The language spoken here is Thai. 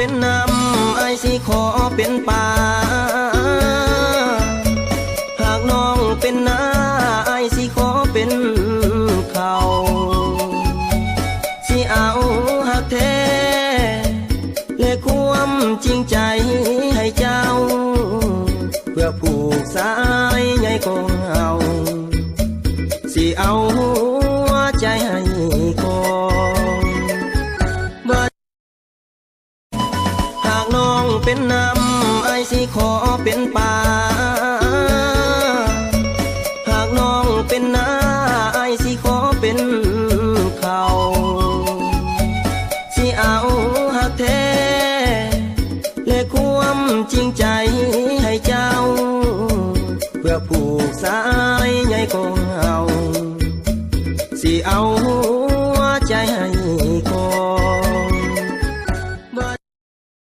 เป็นน้ำไอสิขอเป็นป่าหากน้องเป็นนาไอสิขอเป็นเขาสิเอาหักแท้และความจริงใจให้เจ้า เพื่อผูกสายใยของเราสิเอาหัวใจให้ขอ เป็นน้ำไอสิขอเป็นป่า หากน้องเป็นนาไอสิขอเป็นเขาสิเอาหักแท้และความจริงใจให้เจ้า เพื่อผูกสายใหญ่ของเอาสิเอา